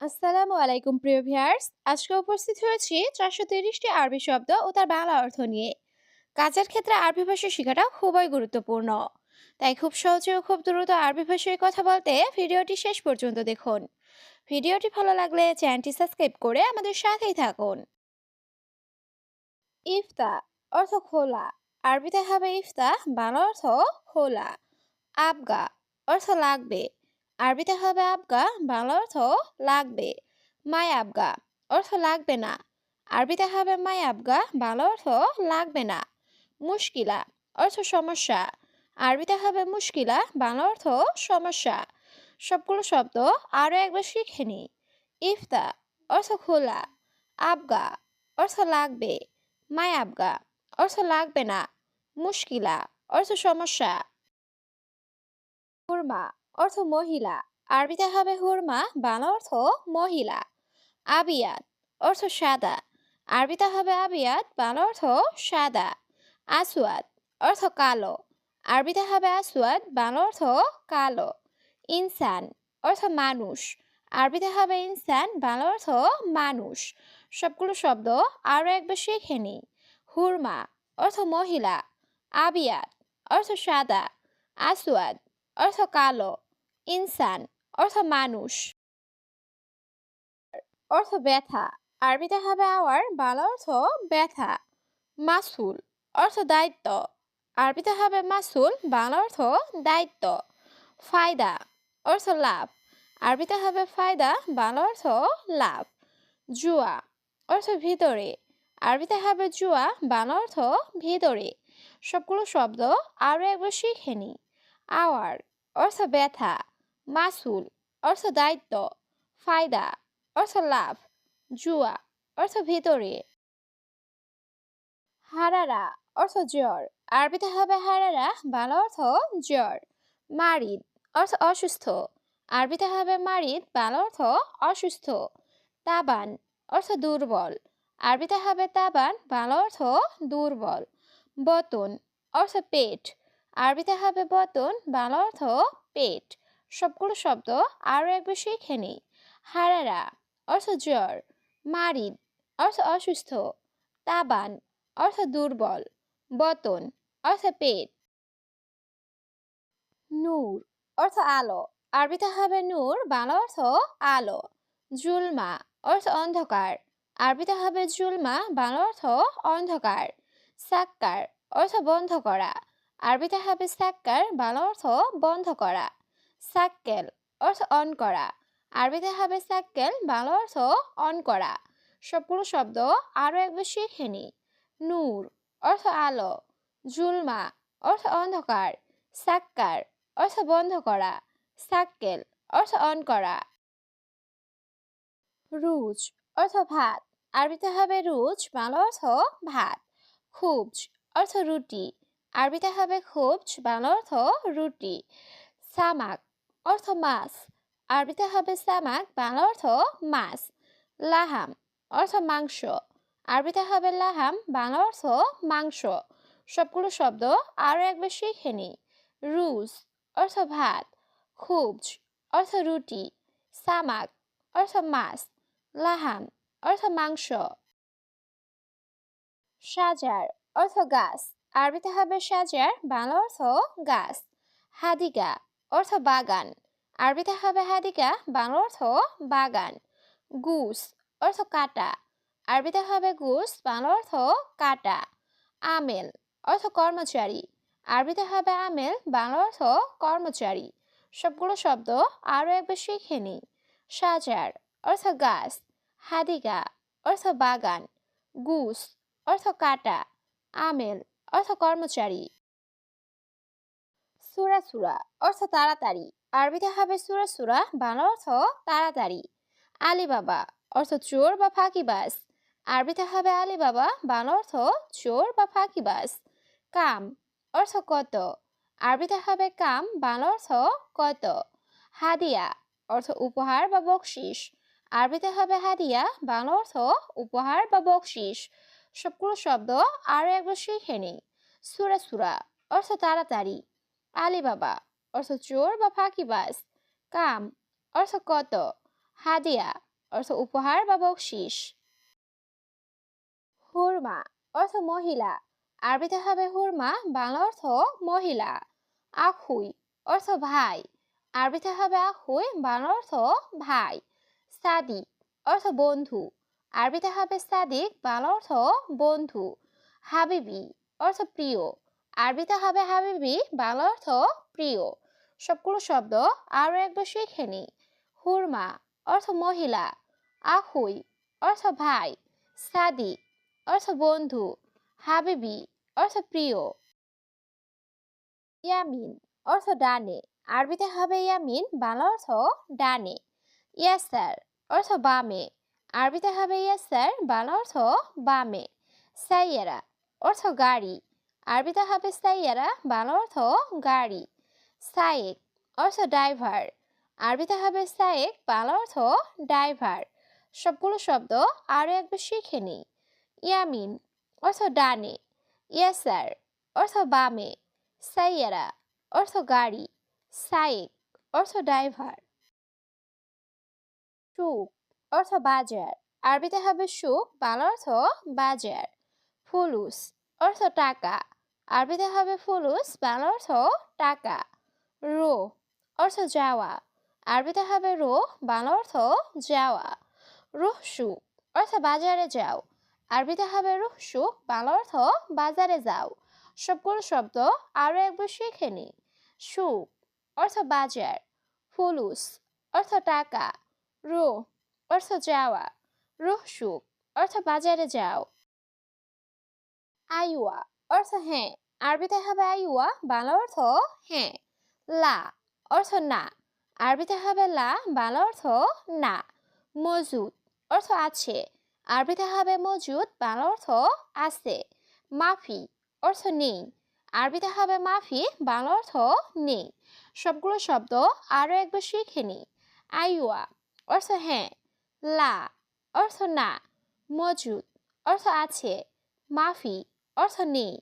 আসসালামু আলাইকুম, প্রিয় ভিউয়ার্স। আজকে উপস্থিত হয়েছি চারশো তিরিশটি আরবি শব্দ ও তার বাংলা অর্থ নিয়ে। কাজের ক্ষেত্রে আরবি ভাষা শেখাটা খুবই গুরুত্বপূর্ণ। তাই খুব সহজে ও খুব দ্রুত আরবি ভাষায় কথা বলতে ভিডিওটি শেষ পর্যন্ত দেখুন। ভিডিওটি ভালো লাগলে চ্যানেলটি সাবস্ক্রাইব করে আমাদের সাথেই থাকুন। ইফতা, অর্থ খোলা। আরবিতে হবে ইফতা, বাংলা অর্থ খোলা। আবগা, অর্থ লাগবে। আরবিতে হবে আবগা, বাংলা অর্থ লাগবে। মাই আবগা, অর্থ লাগবে না। আরবিতে হবে মাই আবগা, বাংলা অর্থ লাগবে না। মুশকিলা, অর্থ সমস্যা। আরবিতে হবে মুশকিলা, বাংলা অর্থ সমস্যা। সবগুলো শব্দ আরও একবার শিখে নি। ইফতা, অর্থ খোলা। আবগা, অর্থ লাগবে। মাই আবগা, অর্থ লাগবে না। মুশকিলা, অর্থ সমস্যা। হুরমা অর্থ মহিলা। আরবিতে হবে হুরমা, বাংলা অর্থ মহিলা। আবিয়াত, অর্থ সাদা। আরবিতে হবে আবিয়াত, বাংলা অর্থ সাদা। আসওয়াদ অর্থ কালো। আরবিতে হবে আসওয়াদ বাংলা অর্থ কালো। ইনসান, অর্থ মানুষ। আরবিতে হবে ইনসান, বাংলা অর্থ মানুষ। সবগুলো শব্দ আরও একবার শিখে নি হুরমা, অর্থ মহিলা। আবিয়াত, অর্থ সাদা। আসওয়াদ অর্থ কালো। ইনসান, অর্থ মানুষ। অর্থ ব্যথা, আরবিতে হবে আওয়ার, বাংলা অর্থ ব্যথা। মাসুল, অর্থ দায়িত্ব, আরবিতে হবে মাসুল, বাংলা অর্থ দায়িত্ব। ফায়দা, অর্থ লাভ, আরবিতে হবে ফায়দা, বাংলা অর্থ লাভ। জুয়া, অর্থ ভিতরে, আরবিতে হবে জুয়া, বাংলা অর্থ ভিতরে। সবগুলো শব্দ আরও একবার শিখে নি আওয়ার, অর্থ ব্যথা মাসুল, অর্থ দায়িত্ব, ফায়দা, অর্থ লাভ, জুয়া, অর্থ ভিতরে। হারারা, অর্থ জ্বর। আরবিতে হবে হারারা বাংলা অর্থ জ্বর। মারিদ, অর্থ অসুস্থ। আরবিতে হবে মারিদ বাংলা অর্থ অসুস্থ। তাবান, অর্থ দুর্বল। আরবিতে হবে তাবান বাংলা অর্থ দুর্বল। বতন, অর্থ পেট। আরবিতে হবে বতন বাংলা অর্থ পেট। সবগুলো শব্দ আরও একবার শিখে নিই। হারারা, অর্থ জ্বর। মারিদ, অর্থ অসুস্থ। তাবান, অর্থ দুর্বল। বতন, অর্থ পেট। নূর, অর্থ আলো। আরবিতে হবে নূর, বাংলা অর্থ আলো। জুলমা, অর্থ অন্ধকার। আরবিতে হবে জুলমা, বাংলা অর্থ অন্ধকার। সাক্কার, অর্থ বন্ধ করা। আরবিতে হবে সাক্কার, বাংলা অর্থ বন্ধ করা। সাক্কেল অর্থ অন করা। আরবিতে হবে সাক্কেল বাংলা অর্থ অন করা। সবগুলো শব্দ আরও একবার শিখে নি নূর, অর্থ আলো। জুলমা, অর্থ অন্ধকার। সাক্কার, অর্থ বন্ধ করা। সাক্কেল অর্থ অন করা। রুজ, অর্থ ভাত। আরবিতে হবে রুজ, বাংলা অর্থ ভাত। খুবজ, অর্থ রুটি। আরবিতে হবে খুবজ, বাংলা অর্থ রুটি। সামাক অর্থ মাছ। আরবিতে হবে সামাক, বাংলা অর্থ মাছ। লাহাম, অর্থ মাংস। আরবিতে হবে লাহাম, বাংলা অর্থ মাংস। সবগুলো শব্দ আরও একবার শিখে নি। রুজ, অর্থ ভাত। খুবজ, অর্থ রুটি। সামাক, অর্থ মাছ। লাহাম, অর্থ মাংস। সাজার, অর্থ গাছ। আরবিতে হবে সাজার, বাংলা অর্থ গাছ। হাদিকা অর্থ বাগান। আরবিতে হবে হাদিকা বাংলা অর্থ বাগান। গুস, অর্থ কাটা। আরবিতে হবে গুস বাংলা অর্থ কাটা। আমেল, অর্থ কর্মচারী। আরবিতে হবে আমেল বাংলা অর্থ কর্মচারী। সবগুলো শব্দ আরও একবার শিখে নিই। সাজার, অর্থ গাছ। হাদিকা, অর্থ বাগান। গুস, অর্থ কাটা। আমেল, অর্থ কর্মচারী। সুরা সুরা অর্থ তাড়াতাড়ি। আরবিতে হবে সুরা সুরা, বাংলা অর্থ তাড়াতাড়ি। আলিবাবা অর্থ চোর বা ফাঁকিবাজ আরবিতে হবে আলিবাবা, বাংলা অর্থ চোর বা ফাঁকিবাজ কাম অর্থ কত। আরবিতে হবে কাম, বাংলা অর্থ কত। হাদিয়া অর্থ উপহার বা বকশিস। আরবিতে হবে হাদিয়া, বাংলা অর্থ উপহার বা বকশিস। সবগুলো শব্দ আরও একবার শিখে নিই। সুরা সুরা অর্থ তাড়াতাড়ি। আলিবাবা, অর্থ চোর বা ফাঁকিবাজ। কাম, অর্থ কত? হাদিয়া, অর্থ উপহার বা বকশিস। হুরমা, অর্থ মহিলা। আরবিতে হবে হুরমা, বাংলা অর্থ মহিলা। আখুই, অর্থ ভাই। আরবিতে হবে আখুই, বাংলা অর্থ ভাই। সাদিক, অর্থ বন্ধু। আরবিতে হবে সাদিক, বাংলা অর্থ বন্ধু। হাবিবি, অর্থ প্রিয়। আরবিতে হবে হাবিবি, বাংলা অর্থ প্রিয়। সবগুলো শব্দ আরও একবার শিখে নি। হুরমা, অর্থ মহিলা। আহুই, অর্থ ভাই। সাদিক, অর্থ বন্ধু। হাবিবি, অর্থ প্রিয়। ইয়ামিন, অর্থ ডানে। আরবিতে হবে ইয়ামিন, বাংলা অর্থ ডানে। ইয়াসার, অর্থ বামে। আরবিতে হবে ইয়াসার, বাংলা অর্থ বামে। সাইয়ারা, অর্থ গাড়ি। আরবিতে হবে সাইয়ারা, বাংলা অর্থ গাড়ি। সায়েক, অর্থ ড্রাইভার। আরবিতে হবে সায়েক, বাংলা অর্থ ড্রাইভার। সবগুলো শব্দ আরও একবার শিখে নিই। ইয়ামিন, অর্থ ডানে। ইয়াসার, অর্থ বামে। সাইয়ারা, অর্থ গাড়ি। সায়েক, অর্থ ড্রাইভার। সুক অর্থ বাজার। আরবিতে হবে সুক বাংলা অর্থ বাজার। ফুলুস, অর্থ টাকা। আরবিতে হবে ফুলুস বাংলা অর্থ টাকা। রো, অর্থ যাওয়া। আরবিতে হবে রো বাংলা অর্থ যাওয়া। রুহসু অর্থ বাজারে যাও। আরবিতে হবে রুহসু বাংলা অর্থ বাজারে যাও। সবগুলো শব্দ আরও একবার শিখে নি। সুক অর্থ বাজার। ফুলুস, অর্থ টাকা। রো, অর্থ যাওয়া। রুহসুক অর্থ বাজারে যাও। আইওয়া অর্থ হ্যাঁ। আরবিতে হবে আইওয়া বাংলা অর্থ হ্যাঁ। লা অর্থ না। আরবিতে হবে লা, বাংলা অর্থ না। মজুদ অর্থ আছে। আরবিতে হবে মজুদ, বাংলা অর্থ আছে। মাফি অর্থ নেই। আরবিতে হবে মাফি, বাংলা অর্থ নেই। সবগুলো শব্দ আরও একবার শিখে নি। আইওয়া অর্থ হ্যাঁ। লা অর্থ না। মজুদ অর্থ আছে। মাফি অর্থ নেই।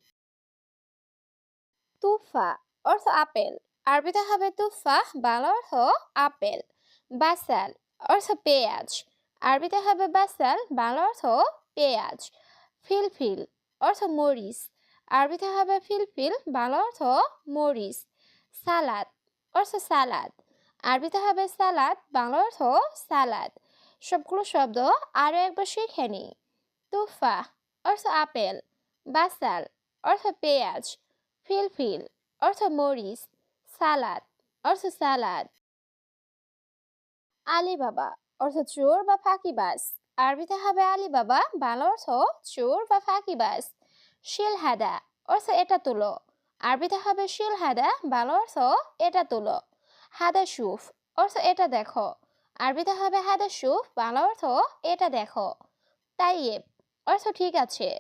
তুফা, অর্থ আপেল। আরবিতে হবে তুফা, বাংলা অর্থ আপেল। বাসাল, অর্থ পেঁয়াজ। আরবিতে হবে বাসাল, বাংলা অর্থ পেঁয়াজ। ফিলফিল, অর্থ মরিচ। আরবিতে হবে ফিলফিল, বাংলা অর্থ মরিচ। সালাদ, অর্থ সালাদ। আরবিতে হবে সালাদ, বাংলা অর্থ সালাদ। সবগুলো শব্দ আরও একবার শিখে নি তুফা, অর্থ আপেল। বাসাল অর্থ পেঁয়াজ ফিলফিল অর্থ মরিচ, সালাদ, অর্থ সালাদ। আলিবাবা, অর্থ চোর বা ফাঁকিবাজ। আরবিতে হবে আলিবাবা, বাংলা অর্থ চোর বা ফাঁকিবাজ। শিলহাদা, অর্থ এটা তুলো। আরবিতে হবে শিলহাদা, বাংলা অর্থ এটা তুলো। হাদা সুফ, অর্থ এটা দেখো। আরবিতে হবে হাদা সুফ, বাংলা অর্থ এটা দেখো। তাইয়েব, অর্থ ঠিক আছে।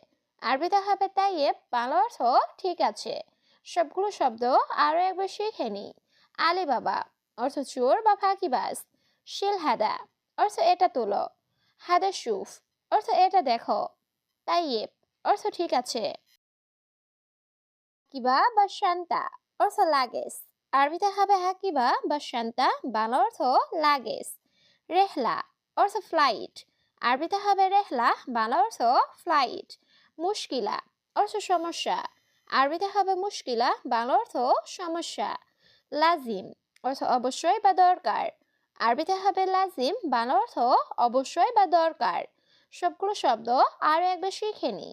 আরবিতে হবে তাইয়েব বাংলা অর্থ ঠিক আছে। সবগুলো শব্দ আরও একবার শিখে নি আলিবাবা, অর্থ চোর বা ফাঁকিবাজ। শিলহাদা, অর্থ এটা তোলো। হাদা সুফ, অর্থ এটা দেখো। তাইয়েব অর্থ ঠিক আছে। হাকিবা বা শান্তা, অর্থ লাগেজ। আরবিতে হবে হাকিবা বা শান্তা, বাংলা অর্থ লাগেজ। রেহলা, অর্থ ফ্লাইট। আরবিতে হবে রেহলা, বাংলা অর্থ ফ্লাইট। মুশকিলা, অর্থ সমস্যা। আরবিতে হবে মুশকিলা, বাংলা অর্থ সমস্যা। লাজিম, অর্থ অবশ্যই বা দরকার। আরবিতে হবে লাজিম, বাংলা অর্থ অবশ্যই বা দরকার। সবগুলো শব্দ আরও একবার শিখে নি।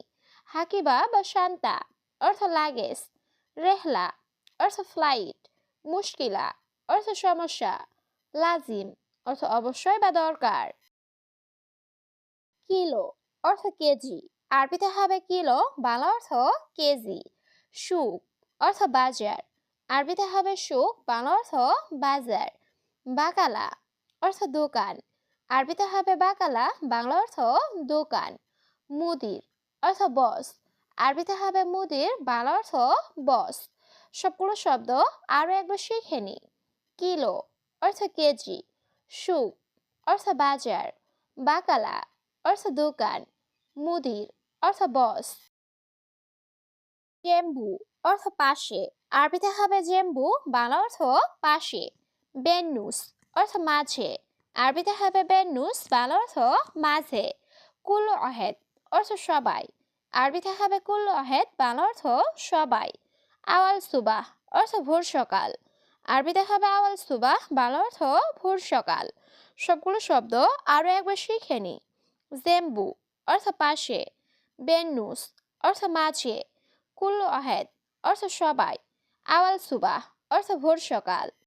হাকিবা বা শান্তা, অর্থ লাগেজ। রেহলা, অর্থ ফ্লাইট। মুশকিলা, অর্থ সমস্যা। লাজিম, অর্থ অবশ্যই বা দরকার। কিলো, অর্থ কেজি। আরবিতে হবে কিলো বাংলা অর্থ কেজি সুক অর্থ বাজার। আরবিতে হবে সুক বাংলা অর্থ বাজার, বাকালা অর্থ দোকান। আরবিতে হবে বাকালা বাংলা অর্থ দোকান, মুদির অর্থ বস। আরবিতে হবে মুদির বাংলা অর্থ বস। সবগুলো শব্দ আরও একবার শিখে নি। কিলো অর্থ কেজি সুক অর্থ বাজার, বাকালা অর্থ দোকান, মুদির অর্থ বস জেম্বু অর্থ পাশে। আরবিতে হবে জেম্বু, বাংলা অর্থ পাশে। বেনুস অর্থ মাঝে। আরবিতে হবে বেনুস বাংলা অর্থ মাঝে। কুল অহেদ অর্থ সবাই। আরবিতে হবে কুল অহেদ, বাংলা অর্থ সবাই। আওয়াল সুবাহ অর্থ ভোর সকাল। আরবিতে হবে আওয়াল সুবাহ, বাংলা অর্থ ভোর সকাল। সবগুলো শব্দ আরও একবার শিখে নি। জেম্বু অর্থ পাশে। বেনুস অর্থ মাঝে কুল অহেদ অর্থ সবাই আওয়াল সুবাহ অর্থ ভোর সকাল।